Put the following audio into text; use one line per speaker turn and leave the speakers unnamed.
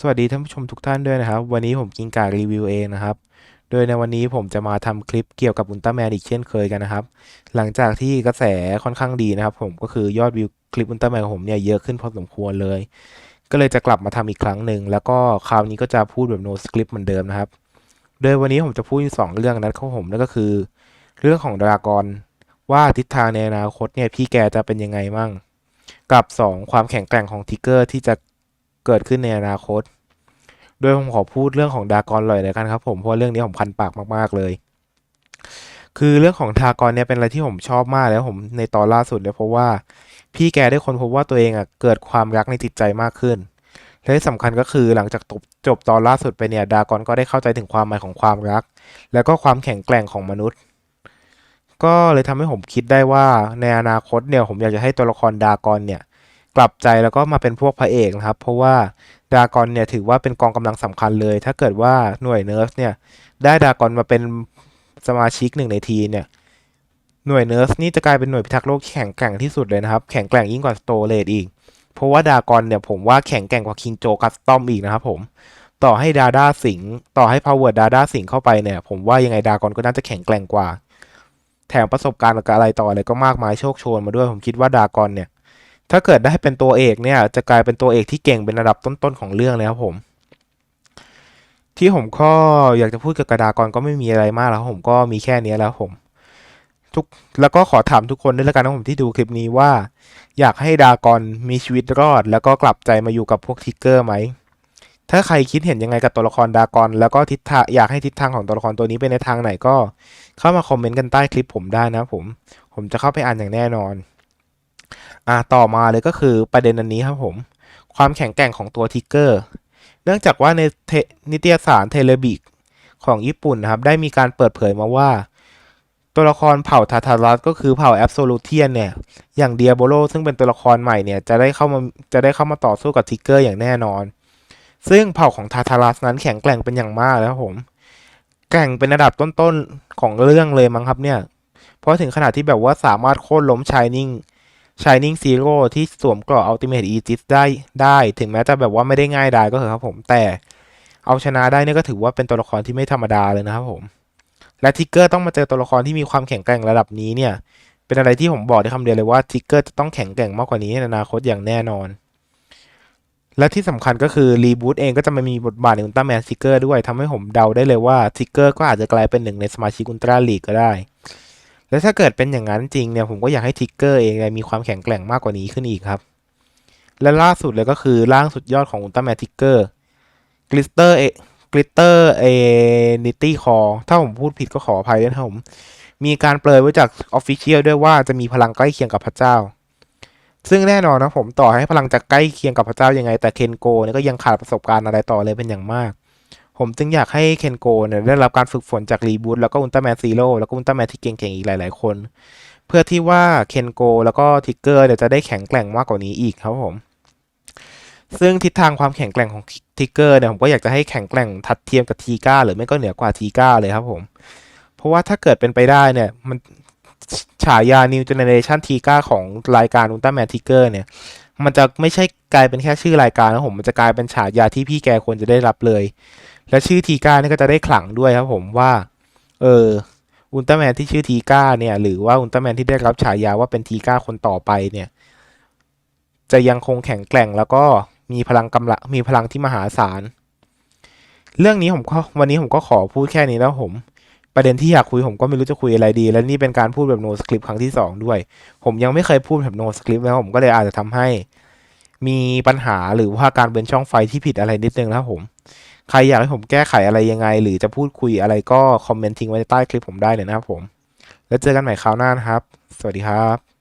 สวัสดีท่านผู้ชมทุกท่านด้วยนะครับ วันนี้ผมกินการีวิวเองนะครับ โดยในวันนี้ผมจะมาทำคลิปเกี่ยวกับอุลตร้าแมนอีกเช่นเคยกันนะครับ หลังจากที่กระแสค่อนข้างดีนะครับ ผมก็คือยอดวิวคลิปอุลตร้าแมนของผมเนี่ยเยอะขึ้นพอสมควรเลย ก็เลยจะกลับมาทำอีกครั้งหนึ่งแล้วก็คราวนี้ก็จะพูดแบบ no script เหมือนเดิมนะครับ โดยวันนี้ผมจะพูดสองเรื่องนั้นของผมนั่นก็คือ เรื่องของดรากอนว่าทิศทางในอนาคตเนี่ยพี่แกจะเป็นยังไงมั่งกับสองความแข็งแกร่งของทิกเกอร์ที่จะ เกิดขึ้นในอนาคต โดยผมขอพูดเรื่องของดากอนเลยแล้วกันครับผมเพราะเรื่องนี้ผมคันปากมากๆเลย คือเรื่องของดากอนเนี่ยเป็นอะไรที่ผมชอบมากแล้วผมในตอนล่าสุดเลยเพราะว่าพี่แกได้คนพบว่าตัวเองอะเกิดความรักในจิตใจมากขึ้นและที่สำคัญก็คือหลังจากจบจบตอนล่าสุดไปเนี่ยดากอนก็ได้เข้าใจถึงความหมายของความรัก แล้วก็ความแข็งแกร่งของมนุษย์ ก็เลยทำให้ผมคิดได้ว่าในอนาคตเนี่ยผมอยากจะให้ตัวละครดากอนเนี่ย กลับใจแล้วก็มาเป็นพวกพระเอกนะครับ เพราะว่าดากอนเนี่ยถือว่าเป็นกองกำลังสำคัญเลย ถ้าเกิดว่าหน่วยเนิร์ฟเนี่ยได้ดากอนมาเป็นสมาชิกหนึ่งในทีเนี่ยหน่วยเนิร์ฟนี่จะกลายเป็นหน่วยพิทักษ์โลกที่แข็งแกร่งที่สุดเลยนะครับ แข็งแกร่งยิ่งกว่าสโตเลดอีก เพราะว่าดากอนเนี่ยผมว่าแข็งแกร่งกว่าคิงโจคัสตอมอีกนะครับผมต่อให้ดาด้าสิงต่อให้พาวเวอร์ดาด้าสิงเข้าไปเนี่ย ผมว่ายังไงดากอนก็น่าจะแข็งแกร่งกว่า แถมประสบการณ์กับอะไรต่ออะไรก็มากมายโชคโชนมาด้วยผมคิดว่าดากอนเนี่ย ถ้าเกิดได้เป็นตัวเอกเนี่ยจะกลายเป็นตัวเอกที่เก่งเป็นระดับต้นๆของเรื่องเลยครับผม ที่ผมก็อยากจะพูดกับกระดากรก็ไม่มีอะไรมากแล้วผมก็มีแค่นี้แล้วผมทุกแล้วก็ขอถามทุกคนด้วยแล้วกันนะผมที่ดูคลิปนี้ว่า อยากให้ดากอนมีชีวิตรอด แล้วก็กลับใจมาอยู่กับพวกทิกเกอร์ไหมถ้าใครคิดเห็นยังไงกับตัวละครดากอน แล้วก็ทิศทางอยากให้ทิศทางของตัวละครตัวนี้ไปในทางไหนก็ เข้ามาคอมเมนต์กันใต้คลิปผมได้นะผม ผมจะเข้าไปอ่านอย่างแน่นอน อ่าต่อมาเลยก็คือประเด็นอันนี้ครับผม ความแข็งแกร่งของตัวทิกเกอร์ เนื่องจากว่าในนิตยสารเทเลบิกของญี่ปุ่นนะครับ ได้มีการเปิดเผยมาว่า ตัวละครเผ่าทาทารัสก็คือเผ่าแอบโซลูเทียนเนี่ย อย่างเดียโบโลซึ่งเป็นตัวละครใหม่เนี่ย จะได้เข้ามาจะได้เข้ามาต่อสู้กับทิกเกอร์อย่างแน่นอน ซึ่งเผ่าของทาทารัสนั้นแข็งแกร่งเป็นอย่างมากแล้วครับผมแกร่งเป็นระดับต้นๆของเรื่องเลยมั้งครับเนี่ย เพราะถึงขนาดที่แบบว่าสามารถโค่นล้มชายนิ่ง Shining Zero ที่สวมเกราะ Ultimate Aegis ได้ได้ ถึงแม้จะแบบว่าไม่ได้ง่ายดายก็เถอะครับผมแต่เอาชนะได้เนี่ยก็ถือว่าเป็นตัวละครที่ไม่ธรรมดาเลยนะครับผม และทิกเกอร์ต้องมาเจอตัวละครที่มีความแข็งแกร่งระดับนี้เนี่ย เป็นอะไรที่ผมบอกได้คำเดียวเลยว่าทิกเกอร์จะต้องแข็งแกร่งมากกว่านี้ในอนาคตอย่างแน่นอน และที่สำคัญก็คือรีบูตเองก็จะมามีบทบาทในอุลตร้าแมนทิกเกอร์ด้วยทำให้ผมเดาได้เลยว่าทิกเกอร์ก็อาจจะกลายเป็นหนึ่งในสมาชิกอุลตร้าลีกก็ได้ และถ้าเกิดเป็นอย่างนั้นจริงเนี่ยผมก็อยากให้ทิกเกอร์เองเมีความแข็งแกร่งมากกว่านี้ขึ้นอีกครับ และล่าสุดเลยก็คือร่างสุดยอดของอุลตร้าแมนทิกเกอร์กลิสเตอร์เอกลิตเตอร์เอนิตี้คอถ้าผมพูดผิดก็ขออภัยด้วยครับผม มีการเปลยไว้จากออฟฟิเชียลด้วยว่าจะมีพลังใกล้เคียงกับพระเจ้า ซึ่งแน่นอนนะผมต่อให้พลังจะใกล้เคียงกับพระเจ้ายังไง แต่เคนโกเนี่ยก็ยังขาดประสบการณ์อะไรต่อเลยเป็นอย่างมาก ผมจึงอยากให้เคนโกเนี่ยได้รับการฝึกฝนจากรีบูตแล้วก็อุลตร้าแมนซีโร่แล้วก็อุลตร้าแมนที่เก่งๆอีกหลาย ๆ คน เพื่อที่ว่าเคนโกแล้วก็ทิกเกอร์เนี่ยจะได้แข็งแกร่งมากกว่านี้อีกครับผม ซึ่งทิศทางความแข็งแกร่งของทิกเกอร์เนี่ยผมก็อยากจะให้แข็งแกร่งทัดเทียมกับทีก้าหรือไม่ก็เหนือกว่าทีก้าเลยครับผม เพราะว่าถ้าเกิดเป็นไปได้เนี่ยมันฉายา New Generation ทีก้าของรายการอุลตร้าแมนทิกเกอร์เนี่ยมันจะไม่ใช่กลายเป็นแค่ชื่อรายการนะผมมันจะกลายเป็นฉายาที่พี่แกควรจะได้รับเลย และชื่อทีก้านี่ก็จะได้ขลังด้วยครับผมว่า เอออุลตร้าแมนที่ชื่อทีก้าเนี่ย หรือว่าอุลตร้าแมนที่ได้รับฉายาว่าเป็นทีก้าคนต่อไปเนี่ย จะยังคงแข็งแกร่งแล้วก็มีพลังกำลังมีพลังที่มหาศาล เรื่องนี้ผมก็วันนี้ผมก็ขอพูดแค่นี้แล้วผม ประเด็นที่อยากคุยผมก็ไม่รู้จะคุยอะไรดี และนี่เป็นการพูดแบบ no script ครั้งที่สองด้วย ผมยังไม่เคยพูดแบบ no script แล้วผมก็เลยอาจจะทำให้ มีปัญหาหรือว่าการเป็นช่องไฟที่ผิดอะไรนิดนึงนะครับผม ใครอยากให้ผมแก้ไขอะไรยังไง หรือจะพูดคุยอะไรก็คอมเมนต์ทิ้งไว้ใต้คลิปผมได้เลยนะครับผม แล้วเจอกันใหม่คราวหน้านะครับ สวัสดีครับ